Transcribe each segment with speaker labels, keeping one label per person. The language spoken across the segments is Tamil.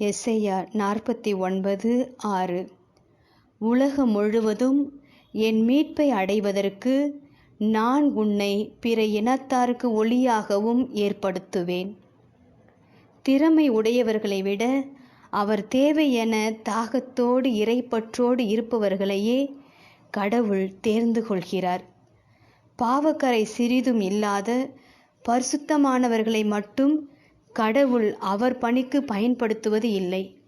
Speaker 1: எஸ்ஐயா நாற்பத்தி ஒன்பது ஆறு. உலகம் முழுவதும் என் மீட்பை அடைவதற்கு நான் உன்னை பிற இனத்தாருக்கு ஒளியாகவும் ஏற்படுத்துவேன். திறமை உடையவர்களை விட அவர் தேவை என தாகத்தோடு இறைப்பற்றோடு இருப்பவர்களையே கடவுள் தேர்ந்து கொள்கிறார். பாவக்கரை சிறிதும் இல்லாத பரிசுத்தமானவர்களை மட்டும் கடவுள் அவர் பணிக்கு பயன்படுத்துவது இல்லை.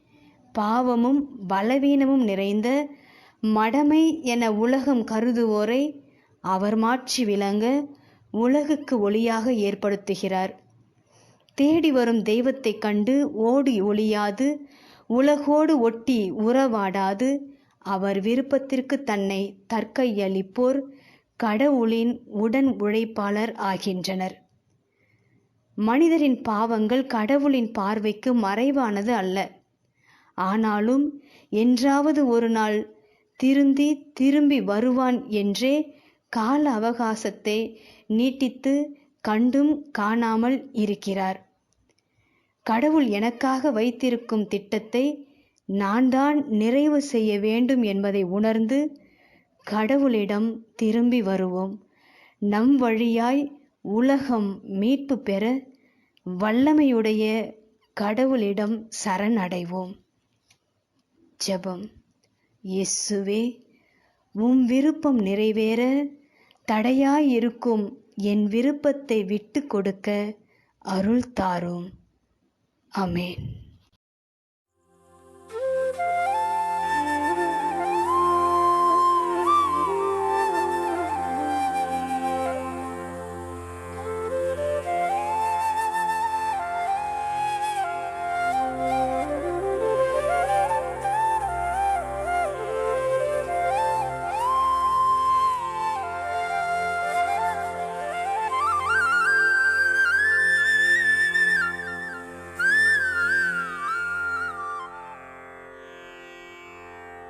Speaker 1: பாவமும் பலவீனமும் நிறைந்த மடமை என உலகம் கருதுவோரை அவர் மாற்றி விளங்க உலகுக்கு ஒளியாக ஏற்படுத்துகிறார். தேடி வரும் தெய்வத்தைக் கண்டு ஓடி ஒளியாது உலகோடு ஒட்டி உறவாடாது அவர் விருப்பத்திற்கு தன்னை தற்கையளிப்போர் கடவுளின் உடன் உழைப்பாளர் ஆகின்றனர். மனிதரின் பாவங்கள் கடவுளின் பார்வைக்கு மறைவானது அல்ல. ஆனாலும் என்றாவது ஒரு நாள் திருந்தி திரும்பி வருவான் என்றே கால அவகாசத்தை நீட்டித்து கண்டும் காணாமல் இருக்கிறார். கடவுள் எனக்காக வைத்திருக்கும் திட்டத்தை நான் தான் நிறைவு செய்ய வேண்டும் என்பதை உணர்ந்து கடவுளிடம் திரும்பி வருவோம். நம் வழியாய் உலகம் மீட்பு பெற வல்லமையுடைய கடவுளிடம் சரணடைவோம். ஜெபம். இயேசுவே உம் விருப்பம் நிறைவேற தடையாயிருக்கும் என் விருப்பத்தை விட்டு கொடுக்க அருள் தாரும். அமேன்